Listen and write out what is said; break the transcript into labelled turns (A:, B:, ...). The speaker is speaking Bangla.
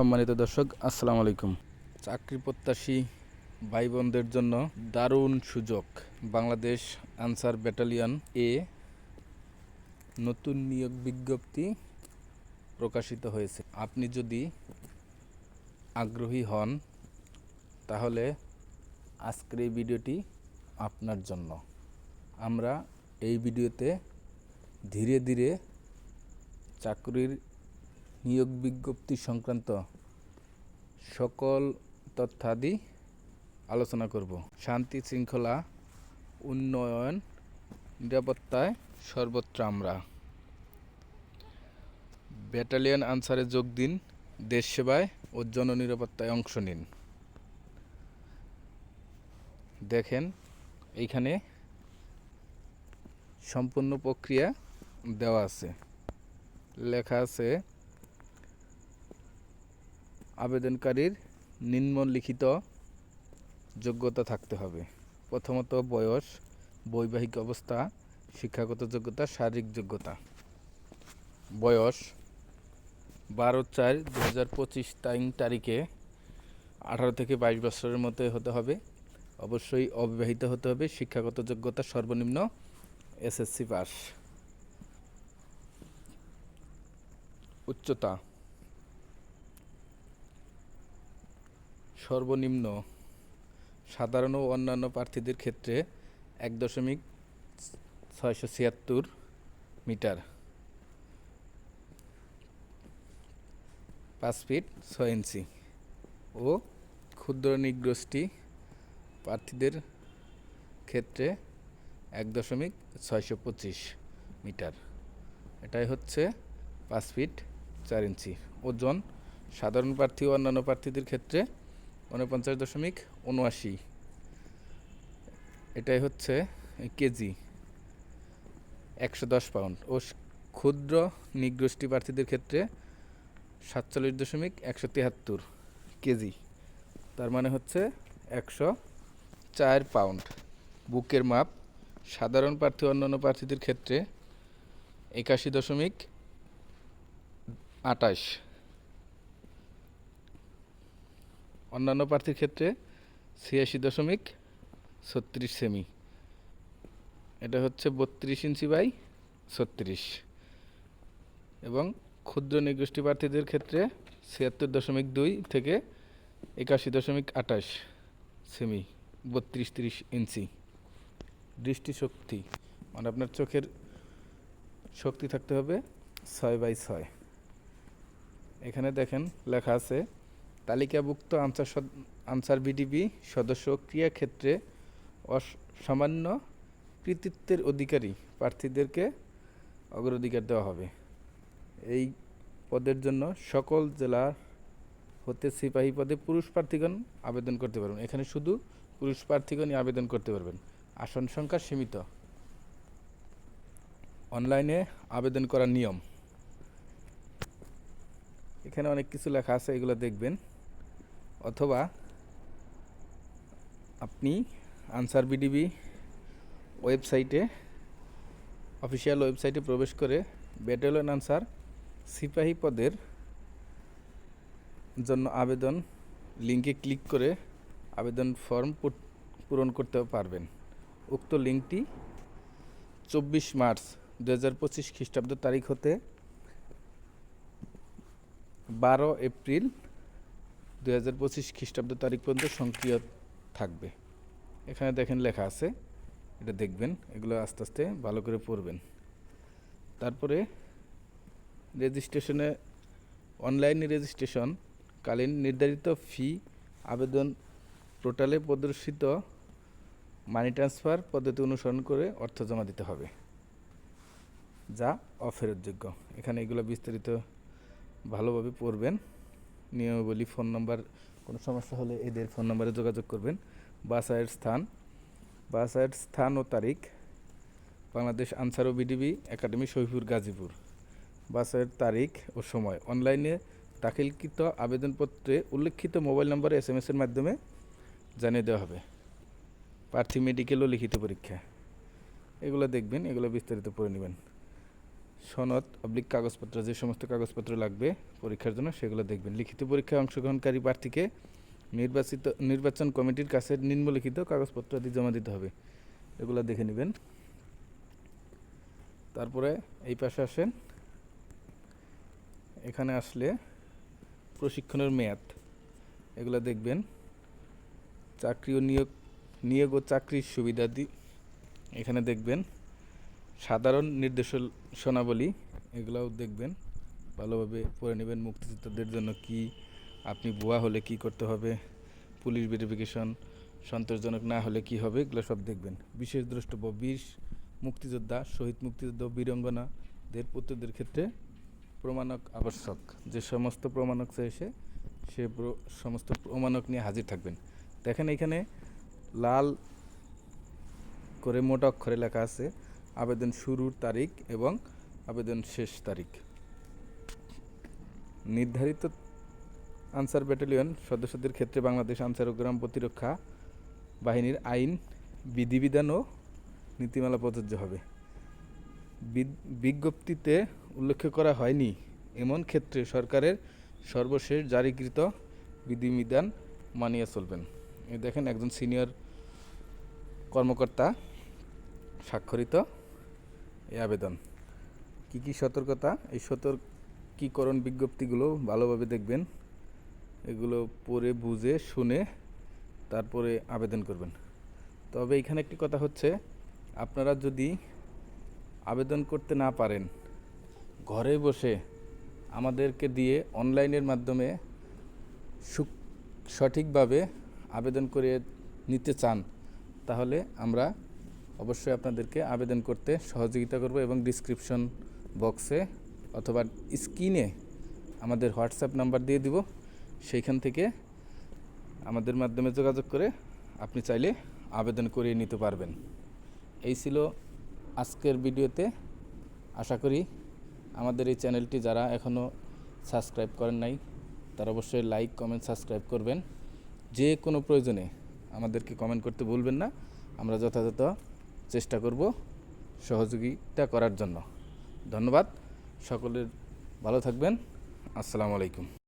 A: সম্মানিত দর্শক, আসসালামু আলাইকুম। চাকরি প্রত্যাশী ভাই বোনদের জন্য দারুণ সুযোগ। বাংলাদেশ আনসার ব্যাটালিয়ন এ নতুন নিয়োগ বিজ্ঞপ্তি প্রকাশিত হয়েছে। আপনি যদি আগ্রহী হন, তাহলে আজকের এই ভিডিওটি আপনার জন্য। আমরা এই ভিডিওতে ধীরে ধীরে চাকরির নিয়োগ বিজ্ঞপ্তি সংক্রান্ত সকল তথ্যাদি আলোচনা করব। শান্তি শৃঙ্খলা, উন্নয়ন, নিরাপত্তায় সর্বত্র আমরা। ব্যাটালিয়ন আনসারে যোগ দিন, দেশ সেবায় ও জননিরাপত্তায় অংশ নিন। দেখেন এইখানে সম্পূর্ণ প্রক্রিয়া দেওয়া আছে। লেখা আছে আবেদনকারীর নিম্নলিখিত যোগ্যতা থাকতে হবে। প্রথমত বয়স, বৈবাহিক অবস্থা, শিক্ষাগত যোগ্যতা, শারীরিক যোগ্যতা। বয়স, বারো চার দু হাজার পঁচিশ তারিখে আঠারো থেকে বাইশ বছরের মধ্যে হতে হবে। অবশ্যই অবিবাহিত হতে হবে। শিক্ষাগত যোগ্যতা সর্বনিম্ন এসএসসি পাস। উচ্চতা সর্বনিম্ন সাধারণ ও অন্যান্য প্রার্থীদের ক্ষেত্রে এক দশমিক ছয়শো ছিয়াত্তর মিটার। পাঁচ ফিট ছয় ইঞ্চি ও ক্ষুদ্র নিগ্রষ্টি প্রার্থীদের ক্ষেত্রে এক দশমিক ছয়শো পঁচিশ মিটার। এটাই হচ্ছে পাঁচ ফিট চার ইঞ্চি। ওজন সাধারণ প্রার্থী ও অন্যান্য প্রার্থীদের ক্ষেত্রে উনপঞ্চাশ দশমিক উনআশি এটাই হচ্ছে কেজি, একশো দশ পাউন্ড। ও ক্ষুদ্র নিগোষ্ঠী প্রার্থীদের ক্ষেত্রে সাতচল্লিশ দশমিক একশো তিয়াত্তর কেজি, তার মানে হচ্ছে একশো চার পাউন্ড। বুকের মাপ, সাধারণ প্রার্থী অন্যান্য প্রার্থীদের ক্ষেত্রে একাশি দশমিক আটাশ। অন্যান্য প্রার্থীর ক্ষেত্রে ছিয়াশি দশমিক ছত্রিশ সেমি। এটা হচ্ছে বত্রিশ ইঞ্চি বাই ছত্রিশ। এবং ক্ষুদ্র নিগোষ্ঠী প্রার্থীদের ক্ষেত্রে ছিয়াত্তর দশমিক দুই থেকে একাশি দশমিক আঠাশ সেমি, বত্রিশ তিরিশ ইঞ্চি। দৃষ্টিশক্তি মানে আপনার চোখের শক্তি থাকতে হবে ছয় বাই ছয়। এখানে দেখেন লেখা আছে তালিকাভুক্ত আনসার আনসার বিডিবি সদস্য ক্রিয়া ক্রিয়াক্ষেত্রে অসামান্য কৃতিত্বের অধিকারী প্রার্থীদেরকে অগ্রাধিকার দেওয়া হবে। এই পদের জন্য সকল জেলার হতে সিপাহী পদে পুরুষ প্রার্থীগণ আবেদন করতে পারবেন। এখানে শুধু পুরুষ প্রার্থীগণই আবেদন করতে পারবেন। আসন সংখ্যা সীমিত। অনলাইনে আবেদন করার নিয়ম। এখানে অনেক কিছু লেখা আছে, এগুলো দেখবেন। অথবা আপনি আনসার বিডিবি ওয়েবসাইটে, অফিসিয়াল ওয়েবসাইটে প্রবেশ করে ব্যাটালিয়ন আনসার সিপাহী পদের জন্য আবেদন লিঙ্কে ক্লিক করে আবেদন ফর্ম পূরণ করতে পারবেন। উক্ত লিঙ্কটি চব্বিশ মার্চ দু হাজার পঁচিশ খ্রিস্টাব্দ তারিখ হতে বারো এপ্রিল দু হাজার পঁচিশ খ্রিস্টাব্দ তারিখ পর্যন্ত সক্রিয় থাকবে। এখানে দেখেন লেখা আছে, এটা দেখবেন, এগুলো আস্তে আস্তে ভালো করে পড়বেন। তারপরে রেজিস্ট্রেশনে, অনলাইন রেজিস্ট্রেশন, কালীন নির্ধারিত ফি, আবেদন পোর্টালে প্রদর্শিত মানি ট্রান্সফার পদ্ধতি অনুসরণ করে অর্থ জমা দিতে হবে। যা অফেরতযোগ্য। এখানে এগুলো বিস্তারিত ভালোভাবে পড়বেন। নিয়মাবলী ফোন নাম্বার, কোনো সমস্যা হলে এদের ফোন নাম্বারে যোগাযোগ করবেন। বাসায়ের স্থান বাসায়ের স্থান ও তারিখ, বাংলাদেশ আনসার ও বিডিবি একাডেমি শহীদপুর, গাজীপুর। বাসায়ের তারিখ ও সময়, অনলাইনে দাখিলকৃত আবেদনপত্রে উল্লেখিত মোবাইল নম্বরে এস এম এসের মাধ্যমে জানিয়ে দেওয়া হবে। প্রার্থী মেডিকেল ও লিখিত পরীক্ষা। এগুলো দেখবেন, এগুলো বিস্তারিত পড়ে নেবেন। সনদ, অবলিক কাগজপত্র, যে সমস্ত কাগজপত্র লাগবে পরীক্ষার জন্য, সেগুলো দেখবেন। লিখিত পরীক্ষায় অংশগ্রহণকারী প্রার্থীকে নির্বাচিত, নির্বাচন কমিটির কাছে নিম্নলিখিত কাগজপত্র আদি জমা দিতে হবে। এগুলো দেখে নেবেন। তারপরে এই পাশে আসেন। এখানে আসলে প্রশিক্ষণের মেয়াদ। এগুলো দেখবেন। চাকরি ও নিয়োগ নিয়োগ ও চাকরির সুবিধাদি এখানে দেখবেন। সাধারণ নির্দেশনাবলী, এগুলাও দেখবেন। ভালোভাবে পড়ে নেবেন মুক্তিযোদ্ধাদের জন্য কি, আপনি ভুয়া হলে কি করতে হবে, পুলিশ ভেরিফিকেশন সন্তোষজনক না হলে কি হবে, এগুলো সব দেখবেন। বিশেষ দ্রষ্টব্য, বীর মুক্তিযোদ্ধা, শহীদ মুক্তিযোদ্ধা বীরঙ্গনাদের পুত্রদের ক্ষেত্রে প্রমাণক আবশ্যক। যে সমস্ত প্রমাণক চাইছে, সে সমস্ত প্রমাণক নিয়ে হাজির থাকবেন। দেখেন এখানে লাল করে মোটা অক্ষরে লেখা আছে আবেদন শুরুর তারিখ এবং আবেদন শেষ তারিখ। নির্ধারিত আনসার ব্যাটালিয়ন সদস্যদের ক্ষেত্রে বাংলাদেশ আনসার ও গ্রাম প্রতিরক্ষা বাহিনীর আইন, বিধিবিধান ও নীতিমালা প্রযোজ্য হবে। বিজ্ঞপ্তিতে উল্লেখ করা হয়নি এমন ক্ষেত্রে সরকারের সর্বশেষ জারিকৃত বিধিবিধান মানিয়ে চলবেন। এই দেখেন একজন সিনিয়র কর্মকর্তা স্বাক্ষরিত এই আবেদন। কি কি সতর্কতা? এই সতর্কীকরণ বিজ্ঞপ্তিগুলো ভালোভাবে দেখবেন। এগুলো পড়ে, বুঝে, শুনে তারপরে আবেদন করবেন। তবে এখানে একটি কথা হচ্ছে, আপনারা যদি আবেদন করতে না পারেন, ঘরে বসে আমাদেরকে দিয়ে অনলাইনের মাধ্যমে সঠিকভাবে আবেদন করে নিতে চান, তাহলে আমরা অবশ্যই আপনাদেরকে আবেদন করতে সহযোগিতা করব এবং ডিসক্রিপশন বক্সে অথবা স্ক্রিনে আমাদের হোয়াটসঅ্যাপ নাম্বার দিয়ে দিব। সেইখান থেকে আমাদের মাধ্যমে যোগাযোগ করে আপনি চাইলে আবেদন করিয়ে নিতে পারবেন। এই ছিল আজকের ভিডিওতে। আশা করি আমাদের এই চ্যানেলটি যারা এখনও সাবস্ক্রাইব করেন নাই, তারা অবশ্যই লাইক কমেন্ট সাবস্ক্রাইব করবেন। যে কোনো প্রয়োজনে আমাদেরকে কমেন্ট করতে ভুলবেন না। আমরা যথাযথ চেষ্টা করব সহযোগিতা করার জন্য। ধন্যবাদ। সকলের ভালো থাকবেন। আসসালামু আলাইকুম।